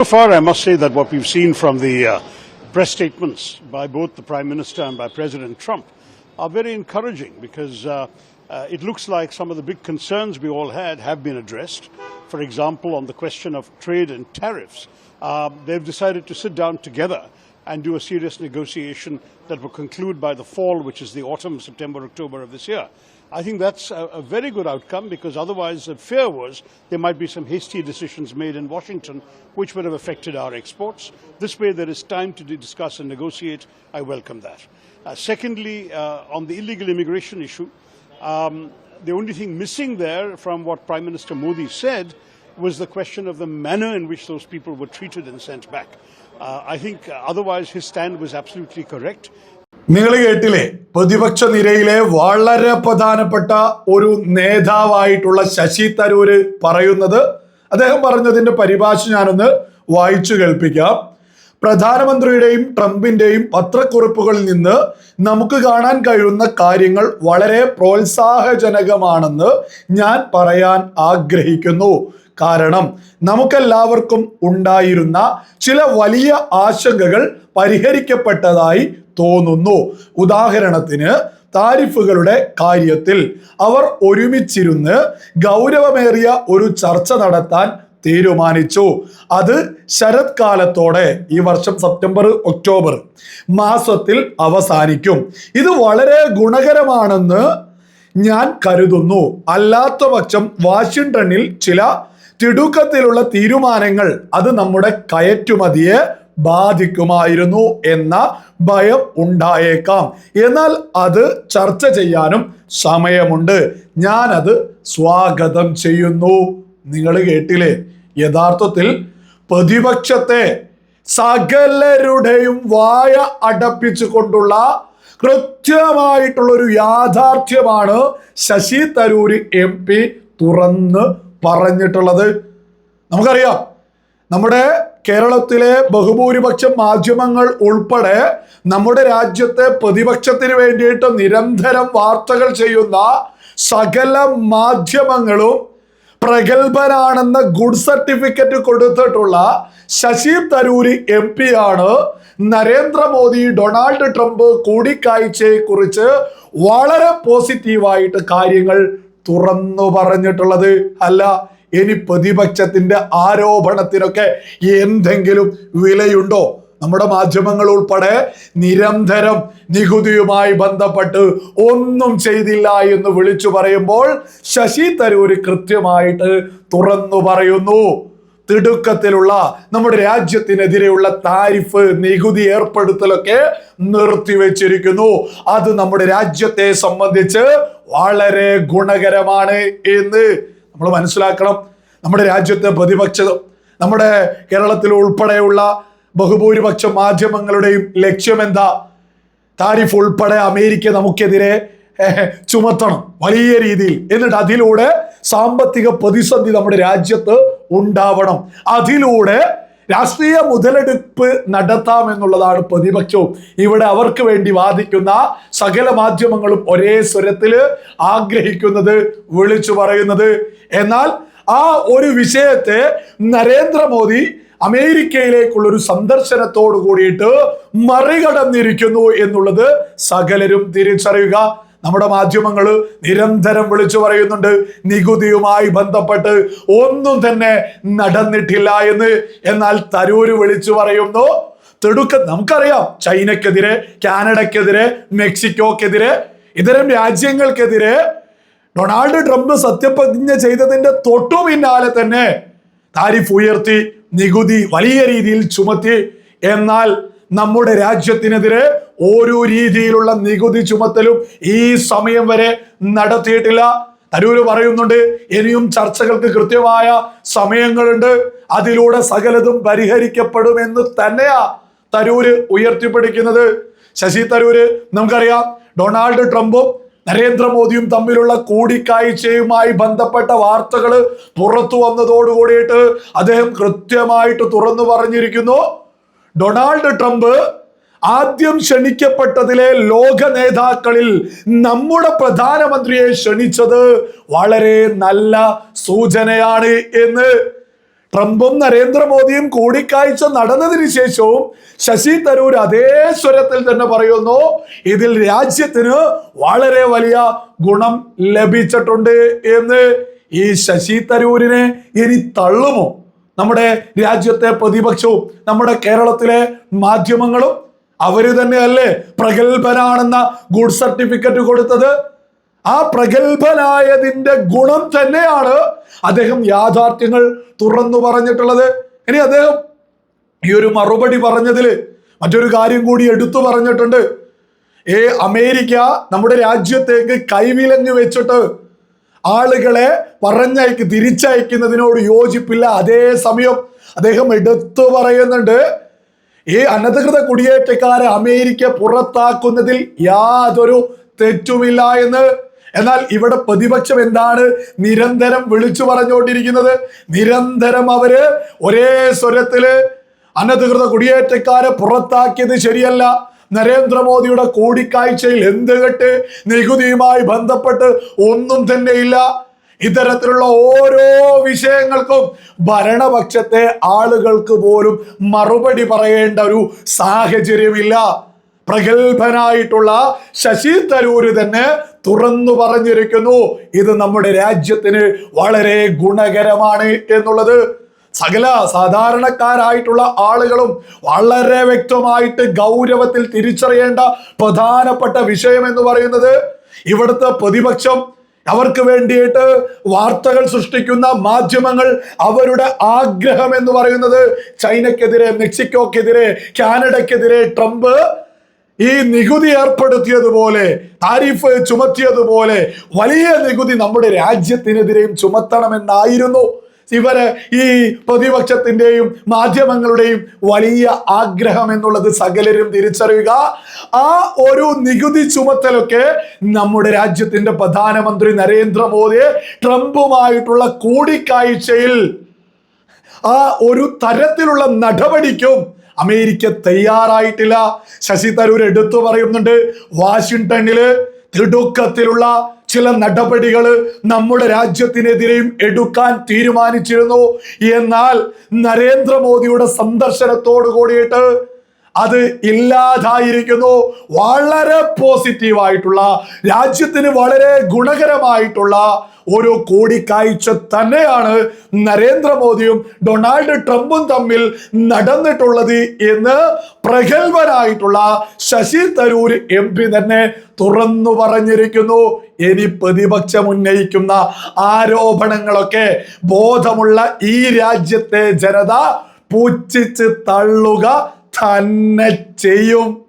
So far, I must say that what we've seen from the uh, press statements by both the Prime Minister and by President Trump are very encouraging because uh, uh, it looks like some of the big concerns we all had have been addressed. For example, on the question of trade and tariffs, uh, they've decided to sit down together and do a serious negotiation that will conclude by the fall, which is the autumn, September, October of this year. I think that's a, a very good outcome because otherwise the fear was there might be some hasty decisions made in Washington which would have affected our exports. This way there is time to discuss and negotiate. I welcome that. Uh, secondly, uh, on the illegal immigration issue, um, the only thing missing there from what Prime Minister Modi said was the question of the manner in which those people were treated and sent back. Uh, I think uh, otherwise his stand was absolutely correct. നിങ്ങൾ കേട്ടില്ലേ? പ്രതിപക്ഷ നിരയിലെ വളരെ പ്രധാനപ്പെട്ട ഒരു നേതാവായിട്ടുള്ള ശശി തരൂര് പറയുന്നത്? അദ്ദേഹം പറഞ്ഞതിന്റെ പരിഭാഷ ഞാനൊന്ന് വായിച്ചു കേൾപ്പിക്കാം. പ്രധാനമന്ത്രിയുടെയും ട്രംപിന്റെയും പത്രക്കുറിപ്പുകളിൽ നിന്ന് നമുക്ക് കാണാൻ കഴിയുന്ന കാര്യങ്ങൾ വളരെ പ്രോത്സാഹജനകമാണെന്ന് ഞാൻ പറയാൻ ആഗ്രഹിക്കുന്നു. കാരണം നമുക്കെല്ലാവർക്കും ഉണ്ടായിരുന്ന ചില വലിയ ആശങ്കകൾ പരിഹരിക്കപ്പെട്ടതായി തോന്നുന്നു. ഉദാഹരണത്തിന് താരിഫുകളുടെ കാര്യത്തിൽ അവർ ഒരുമിച്ചിരുന്ന് ഗൗരവമേറിയ ഒരു ചർച്ച നടത്താൻ തീരുമാനിച്ചു. അത് ശരത്കാലത്തോടെ ഈ വർഷം സെപ്റ്റംബർ ഒക്ടോബർ മാസത്തിൽ അവസാനിക്കും. ഇത് വളരെ ഗുണകരമാണെന്ന് ഞാൻ കരുതുന്നു. അല്ലാത്ത പക്ഷം വാഷിംഗ്ടണിൽ ചില തിടുക്കത്തിലുള്ള തീരുമാനങ്ങൾ അത് നമ്മുടെ കയറ്റുമതിയെ ബാധിക്കുമായിരുന്നു എന്ന ഭയം ഉണ്ടായേക്കാം. എന്നാൽ അത് ചർച്ച ചെയ്യാനും സമയമുണ്ട്. ഞാനത് സ്വാഗതം ചെയ്യുന്നു. നിങ്ങൾ കേട്ടില്ലേ? യഥാർത്ഥത്തിൽ പ്രതിപക്ഷത്തെ സകലരുടെയും വായ അടപ്പിച്ചു കൊണ്ടുള്ള കൃത്യമായിട്ടുള്ളൊരു യാഥാർത്ഥ്യമാണ് ശശി തരൂര് എം പി തുറന്ന് പറഞ്ഞിട്ടുള്ളത്. നമുക്കറിയാം നമ്മുടെ കേരളത്തിലെ ബഹുഭൂരിപക്ഷം മാധ്യമങ്ങൾ ഉൾപ്പെടെ നമ്മുടെ രാജ്യത്തെ പ്രതിപക്ഷത്തിന് വേണ്ടിയിട്ട് നിരന്തരം വാർത്തകൾ ചെയ്യുന്ന സകല മാധ്യമങ്ങളും പ്രഗത്ഭനാണെന്ന ഗുഡ് സർട്ടിഫിക്കറ്റ് കൊടുത്തിട്ടുള്ള ശശി തരൂരി എം പി ആണ് നരേന്ദ്രമോദി ഡൊണാൾഡ് ട്രംപ് കൂടിക്കാഴ്ചയെ കുറിച്ച് വളരെ പോസിറ്റീവായിട്ട് കാര്യങ്ങൾ തുറന്നു പറഞ്ഞിട്ടുള്ളത് അല്ല ഇനി പ്രതിപക്ഷത്തിന്റെ ആരോപണത്തിനൊക്കെ എന്തെങ്കിലും വിലയുണ്ടോ? നമ്മുടെ മാധ്യമങ്ങൾ ഉൾപ്പെടെ നിരന്തരം നികുതിയുമായി ബന്ധപ്പെട്ട് ഒന്നും ചെയ്തില്ല എന്ന് വിളിച്ചു പറയുമ്പോൾ ശശി തരൂര് കൃത്യമായിട്ട് തുറന്നു പറയുന്നു. തിടുക്കത്തിലുള്ള നമ്മുടെ രാജ്യത്തിനെതിരെയുള്ള താരിഫ് നികുതി ഏർപ്പെടുത്തലൊക്കെ നിർത്തിവെച്ചിരിക്കുന്നു. അത് നമ്മുടെ രാജ്യത്തെ സംബന്ധിച്ച് വളരെ ഗുണകരമാണ് എന്ന് നമ്മൾ മനസ്സിലാക്കണം. നമ്മുടെ രാജ്യത്തെ പ്രതിപക്ഷ നമ്മുടെ കേരളത്തിൽ ഉൾപ്പെടെയുള്ള ബഹുഭൂരിപക്ഷ മാധ്യമങ്ങളുടെയും ലക്ഷ്യം എന്താ താരിഫ് ഉൾപ്പെടെ അമേരിക്ക നമുക്കെതിരെ ചുമത്തണം വലിയ രീതിയിൽ. എന്നിട്ട് അതിലൂടെ സാമ്പത്തിക പ്രതിസന്ധി നമ്മുടെ രാജ്യത്ത് ഉണ്ടാവണം. അതിലൂടെ രാഷ്ട്രീയ മുതലെടുപ്പ് നടത്താം എന്നുള്ളതാണ് പ്രതിപക്ഷവും. ഇവിടെ അവർക്ക് വേണ്ടി വാദിക്കുന്ന സകല മാധ്യമങ്ങളും ഒരേ സ്വരത്തിൽ ആഗ്രഹിക്കുന്നത് വിളിച്ചു പറയുന്നത്. എന്നാൽ ആ ഒരു വിഷയത്തെ നരേന്ദ്രമോദി അമേരിക്കയിലേക്കുള്ള ഒരു സന്ദർശനത്തോട് കൂടിയിട്ട് മറികടന്നിരിക്കുന്നു എന്നുള്ളത് സകലരും തിരിച്ചറിയുക. നമ്മുടെ മാധ്യമങ്ങൾ നിരന്തരം വിളിച്ചു പറയുന്നുണ്ട് നികുതിയുമായി ബന്ധപ്പെട്ട് ഒന്നും തന്നെ നടന്നിട്ടില്ല എന്ന്. എന്നാൽ തരൂര് വിളിച്ചു പറയുന്നു തിടുക്ക നമുക്കറിയാം ചൈനക്കെതിരെ കാനഡക്കെതിരെ മെക്സിക്കോക്കെതിരെ ഇത്തരം രാജ്യങ്ങൾക്കെതിരെ ഡൊണാൾഡ് ട്രംപ് സത്യപ്രതിജ്ഞ ചെയ്തതിന്റെ തൊട്ടു പിന്നാലെ തന്നെ താരിഫ് ഉയർത്തി നികുതി വലിയ രീതിയിൽ ചുമത്തി. എന്നാൽ നമ്മുടെ രാജ്യത്തിനെതിരെ ഓരോ രീതിയിലുള്ള നികുതി ചുമത്തലും ഈ സമയം വരെ നടത്തിയിട്ടില്ല. തരൂര് പറയുന്നുണ്ട് ഇനിയും ചർച്ചകൾക്ക് കൃത്യമായ സമയങ്ങളുണ്ട്. അതിലൂടെ സകലതും പരിഹരിക്കപ്പെടുമെന്ന് തന്നെയാ തരൂര് ഉയർത്തിപ്പിടിക്കുന്നത്. ശശി തരൂര് നമുക്കറിയാം ഡൊണാൾഡ് ട്രംപും നരേന്ദ്രമോദിയും തമ്മിലുള്ള കൂടിക്കാഴ്ചയുമായി ബന്ധപ്പെട്ട വാർത്തകൾ പുറത്തു വന്നതോടുകൂടിയിട്ട് അദ്ദേഹം കൃത്യമായിട്ട് തുറന്നു പറഞ്ഞിരിക്കുന്നു. ഡൊണാൾഡ് ട്രംപ് ആദ്യം ക്ഷണിക്കപ്പെട്ടതിലെ ലോക നേതാക്കളിൽ നമ്മുടെ പ്രധാനമന്ത്രിയെ ക്ഷണിച്ചത് വളരെ നല്ല സൂചനയാണ് എന്ന് ട്രംപും നരേന്ദ്രമോദിയും കൂടിക്കാഴ്ച നടന്നതിന് ശേഷവും ശശി തരൂർ അതേ സ്വരത്തിൽ തന്നെ പറയുന്നു ഇതിൽ രാജ്യത്തിന് വളരെ വലിയ ഗുണം ലഭിച്ചിട്ടുണ്ട് എന്ന് ഈ ശശി തരൂരിനെ ഇനി തള്ളുമോ? നമ്മുടെ രാജ്യത്തെ പ്രതിപക്ഷവും നമ്മുടെ കേരളത്തിലെ മാധ്യമങ്ങളും അവർ തന്നെയല്ലേ പ്രഗത്ഭനാണെന്ന ഗുഡ് സർട്ടിഫിക്കറ്റ് കൊടുത്തത്? ആ പ്രഗത്ഭനായതിന്റെ ഗുണം തന്നെയാണ് അദ്ദേഹം യാഥാർത്ഥ്യങ്ങൾ തുറന്നു പറഞ്ഞിട്ടുള്ളത്. ഇനി അദ്ദേഹം ഈ ഒരു മറുപടി പറഞ്ഞതിൽ മറ്റൊരു കാര്യം കൂടി എടുത്തു പറഞ്ഞിട്ടുണ്ട്. ഏ അമേരിക്ക നമ്മുടെ രാജ്യത്തേക്ക് കൈവിലങ്ങ് വെച്ചിട്ട് ആളുകളെ പറഞ്ഞയക്ക് തിരിച്ചയക്കുന്നതിനോട് യോജിപ്പില്ല. അതേ സമയം അദ്ദേഹം എടുത്തു പറയുന്നുണ്ട് ഈ അനധികൃത കുടിയേറ്റക്കാരെ അമേരിക്ക പുറത്താക്കുന്നതിൽ യാതൊരു തെറ്റുമില്ല എന്ന്. എന്നാൽ ഇവിടെ പ്രതിപക്ഷം എന്താണ് നിരന്തരം വിളിച്ചു പറഞ്ഞുകൊണ്ടിരിക്കുന്നത്? നിരന്തരം അവർ ഒരേ സ്വരത്തിൽ അനധികൃത കുടിയേറ്റക്കാരെ പുറത്താക്കിയത് ശരിയല്ല. നരേന്ദ്രമോദിയുടെ കൂടിക്കാഴ്ചയിൽ എന്ത് കെട്ട് നികുതിയുമായി ബന്ധപ്പെട്ട് ഒന്നും തന്നെയില്ല ഇത്തരത്തിലുള്ള ഓരോ വിഷയങ്ങൾക്കും ഭരണപക്ഷത്തെ ആളുകൾക്ക് പോലും മറുപടി പറയേണ്ട ഒരു സാഹചര്യമില്ല. പ്രഗത്ഭനായിട്ടുള്ള ശശി തരൂര് തന്നെ തുറന്നു പറഞ്ഞിരിക്കുന്നു ഇത് നമ്മുടെ രാജ്യത്തിന് വളരെ ഗുണകരമാണ് എന്നുള്ളത്. സകല സാധാരണക്കാരായിട്ടുള്ള ആളുകളും വളരെ വ്യക്തമായിട്ട് ഗൗരവത്തിൽ തിരിച്ചറിയേണ്ട പ്രധാനപ്പെട്ട വിഷയം എന്ന് പറയുന്നത് ഇവിടുത്തെ പ്രതിപക്ഷം അവർക്ക് വേണ്ടിയിട്ട് വാർത്തകൾ സൃഷ്ടിക്കുന്ന മാധ്യമങ്ങൾ അവരുടെ ആഗ്രഹം എന്ന് പറയുന്നത് ചൈനക്കെതിരെ മെക്സിക്കോക്കെതിരെ കാനഡക്കെതിരെ ട്രംപ് ഈ നികുതി ഏർപ്പെടുത്തിയതുപോലെ താരിഫ് ചുമത്തിയതുപോലെ വലിയ നികുതി നമ്മുടെ രാജ്യത്തിനെതിരെയും ചുമത്തണമെന്നായിരുന്നു. ഇവർ ഈ പ്രതിപക്ഷത്തിന്റെയും മാധ്യമങ്ങളുടെയും വലിയ ആഗ്രഹം എന്നുള്ളത് സകലരും തിരിച്ചറിയുക. ആ ഒരു നികുതി ചുമത്തലൊക്കെ നമ്മുടെ രാജ്യത്തിന്റെ പ്രധാനമന്ത്രി നരേന്ദ്രമോദി ട്രംപുമായിട്ടുള്ള കൂടിക്കാഴ്ചയിൽ ആ ഒരു തരത്തിലുള്ള നടപടിക്കും അമേരിക്ക തയ്യാറായിട്ടില്ല. ശശി തരൂർ എടുത്തു പറയുന്നുണ്ട് വാഷിങ്ടണിൽ തിടുക്കത്തിലുള്ള ചില നടപടികൾ നമ്മുടെ രാജ്യത്തിനെതിരെയും എടുക്കാൻ തീരുമാനിച്ചിരുന്നു. എന്നാൽ നരേന്ദ്രമോദിയുടെ സന്ദർശനത്തോട് കൂടിയിട്ട് അത് ഇല്ലാതായിരിക്കുന്നു. വളരെ പോസിറ്റീവായിട്ടുള്ള രാജ്യത്തിന് വളരെ ഗുണകരമായിട്ടുള്ള ഒരു കൂടിക്കാഴ്ച തന്നെയാണ് നരേന്ദ്രമോദിയും ഡൊണാൾഡ് ട്രംപും തമ്മിൽ നടന്നിട്ടുള്ളത് എന്ന് പ്രഗത്ഭനായിട്ടുള്ള ശശി തരൂർ എം പി തന്നെ തുറന്നു പറഞ്ഞിരിക്കുന്നു. ഇനി പ്രതിപക്ഷം ഉന്നയിക്കുന്ന ആരോപണങ്ങളൊക്കെ ബോധമുള്ള ഈ രാജ്യത്തെ ജനത പൂച്ഛിച്ച് തള്ളുക തന്നെ ചെയ്യും.